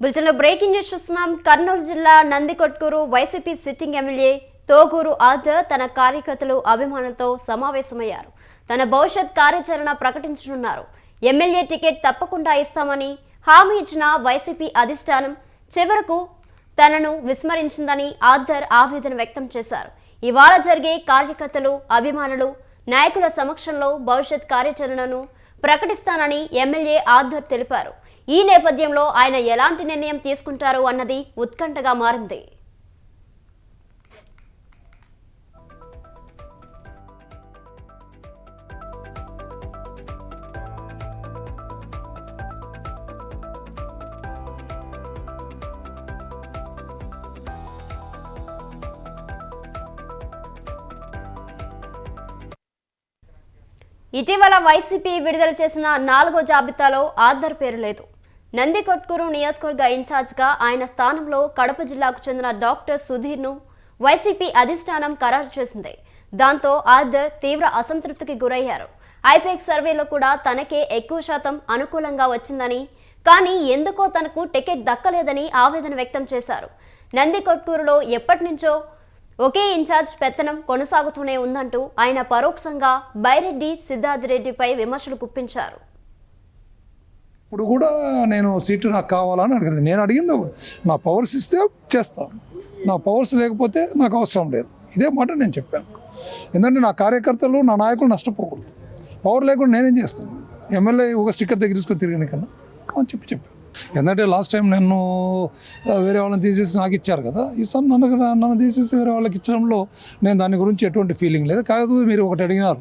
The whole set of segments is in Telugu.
బులెటిన్లో బ్రేకింగ్ న్యూస్ చూస్తున్నాం. కర్నూలు జిల్లా Nandikotkur YCP sitting MLA Thoguru Arthur తన కార్యకర్తలు అభిమానులతో సమావేశమయ్యారు. తన భవిష్యత్ కార్యాచరణ ప్రకటించనున్నారు. ఎమ్మెల్యే టికెట్ తప్పకుండా ఇస్తామని హామీ ఇచ్చిన వైసీపీ అధిష్టానం చివరకు తనను విస్మరించిందని ఆర్థర్ ఆవేదన వ్యక్తం చేశారు. ఇవాళ జరిగే కార్యకర్తలు అభిమానులు నాయకుల సమక్షంలో భవిష్యత్ కార్యాచరణను ప్రకటిస్తానని ఎమ్మెల్యే ఆర్థర్ తెలిపారు. ఈ నేపథ్యంలో ఆయన ఎలాంటి నిర్ణయం తీసుకుంటారు అన్నది ఉత్కంఠగా మారింది. ఇటీవల వైసీపీ విడుదల చేసిన నాలుగో జాబితాలో ఆధార్ పేరు లేదు. నందికొట్కూరు నియోజకవర్గ ఇన్ఛార్జ్గా ఆయన స్థానంలో కడప జిల్లాకు చెందిన డాక్టర్ సుధీర్ను వైసీపీ అధిష్టానం ఖరారు చేసింది. దాంతో ఆర్థర్ తీవ్ర అసంతృప్తికి గురయ్యారు. ఐపీఎక్ సర్వేలో కూడా తనకే ఎక్కువ శాతం అనుకూలంగా వచ్చిందని కానీ ఎందుకో తనకు టికెట్ దక్కలేదని ఆవేదన వ్యక్తం చేశారు. నందికొట్కూరులో ఎప్పటి నుంచో ఒకే ఇన్ఛార్జ్ పెత్తనం కొనసాగుతూనే ఉందంటూ ఆయన పరోక్షంగా బైరెడ్డి సిద్ధార్థ్ రెడ్డిపై విమర్శలు గుప్పించారు. ఇప్పుడు కూడా నేను సీటు నాకు కావాలని అడిగింది. నేను అడిగింది నా పవర్స్ ఇస్తే చేస్తాను నా పవర్స్ లేకపోతే నాకు అవసరం లేదు. ఇదే మాట నేను చెప్పాను. ఎందుకంటే నా కార్యకర్తలు నా నాయకులు నష్టపోకూడదు. పవర్ లేకుండా నేనేం చేస్తాను? ఎమ్మెల్యే ఒక స్టిక్కర్ దగ్గర తీసుకొని తిరిగిన కన్నా అని చెప్పి చెప్పాను. ఎందుకంటే లాస్ట్ టైం నన్ను వేరే వాళ్ళని తీసేసి నాకు ఇచ్చారు కదా. ఈసారి నన్ను నన్ను తీసేసి వేరే వాళ్ళకి ఇచ్చడంలో నేను దాని గురించి ఎటువంటి ఫీలింగ్ లేదు. కాదు మీరు ఒకటి అడిగినారు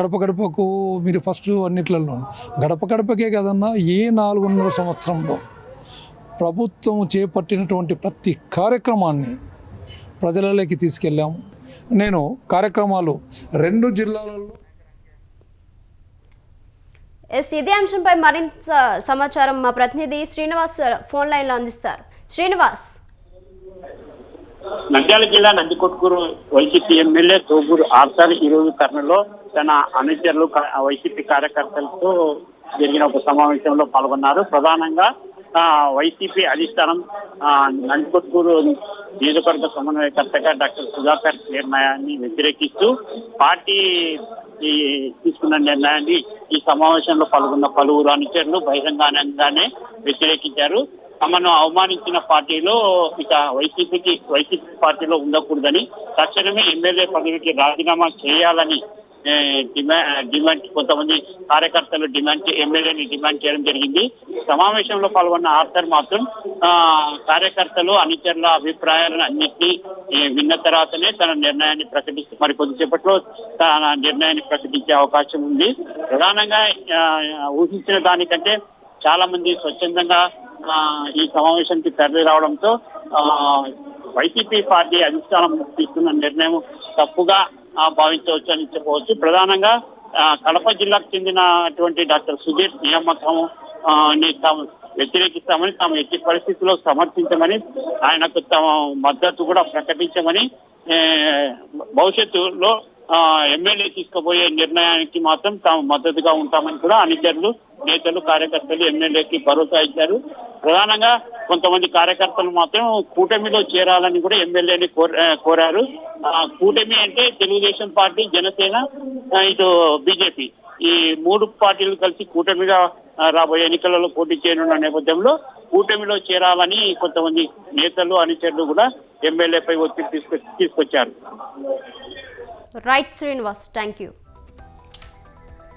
గడప గడపకు మీరు ఫస్ట్ అన్నిట్లలో గడప గడపకే కదన్నా ఏ నాలుగున్నర సంవత్సరంలో ప్రభుత్వం చేపట్టినటువంటి ప్రతి కార్యక్రమాన్ని ప్రజలలోకి తీసుకెళ్ళాము. నేను కార్యక్రమాలు రెండు జిల్లాలలో ఎస్ ఇదే అంశంపై మరింత స- సమాచారం మా ప్రతినిధి శ్రీనివాస్ ఫోన్ లైన్లో అందిస్తారు. శ్రీనివాస్. నంద్యాల జిల్లా Nandikotkur YCP MLA Thoguru Arthur ఈ రోజు కర్నూలులో తన అనుచరులు వైసీపీ కార్యకర్తలతో జరిగిన ఒక సమావేశంలో పాల్గొన్నారు. ప్రధానంగా ఆ, వైసీపీ అధిష్టానం నందికొట్కూరు నియోజకవర్గ సమన్వయకర్తగా డాక్టర్ సుధాకర్ నిర్ణయాన్ని వ్యతిరేకిస్తూ పార్టీ ఈ తీసుకున్న నిర్ణయాన్ని ఈ సమావేశంలో పాల్గొన్న పలువురు అనుచరులు బహిరంగంగానే వ్యతిరేకించారు. తమను అవమానించిన పార్టీలో ఇక వైసీపీకి వైసీపీ పార్టీలో ఉండకూడదని తక్షణమే ఎమ్మెల్యే పదవికి రాజీనామా చేయాలని డిమాండ్ కొంతమంది కార్యకర్తలు డిమాండ్ ఎమ్మెల్యేని డిమాండ్ చేయడం జరిగింది. సమావేశంలో పాల్గొన్న ఆర్థర్ మాత్రం ఆ, కార్యకర్తలు అనుచరుల అభిప్రాయాలను అన్నింటినీ విన్న తర్వాతనే తన నిర్ణయాన్ని ప్రకటిస్తూ మరి కొద్దిసేపట్లో తన నిర్ణయాన్ని ప్రకటించే అవకాశం ఉంది. ప్రధానంగా ఊహించిన దానికంటే చాలా మంది స్వచ్ఛందంగా ఆ, ఈ సమావేశానికి తరలి రావడంతో ఆ, వైసీపీ పార్టీ అధిష్టానం తీసుకున్న నిర్ణయం తప్పుగా భావించవచ్చు అని చెప్పవచ్చు. ప్రధానంగా ఆ, కడప జిల్లాకు చెందినటువంటి డాక్టర్ సుధీర్ నియామకం ని తాము వ్యతిరేకిస్తామని తాము ఎట్టి పరిస్థితుల్లో సమర్థించమని ఆయనకు తమ మద్దతు కూడా ప్రకటించమని భవిష్యత్తులో ఎమ్మెల్యే తీసుకుపోయే నిర్ణయానికి మాత్రం తాము మద్దతుగా ఉంటామని కూడా అనుచరులు నేతలు కార్యకర్తలు ఎమ్మెల్యేకి భరోసా ఇచ్చారు. ప్రధానంగా కొంతమంది కార్యకర్తలు మాత్రం కూటమిలో చేరాలని కూడా ఎమ్మెల్యేని కోరారు. ఆ, కూటమి అంటే తెలుగుదేశం పార్టీ జనసేన ఇటు బీజేపీ. ఈ మూడు పార్టీలు కలిసి కూటమిగా రాబోయే ఎన్నికలలో పోటీ చేయనున్న నేపథ్యంలో కూటమిలో చేరాలని కొంతమంది నేతలు అనుచరులు కూడా ఎమ్మెల్యేపై ఒత్తిడి తీసుకొచ్చారు. తీసుకొచ్చారు రైట్ శ్రీనివాస్ థ్యాంక్ యూ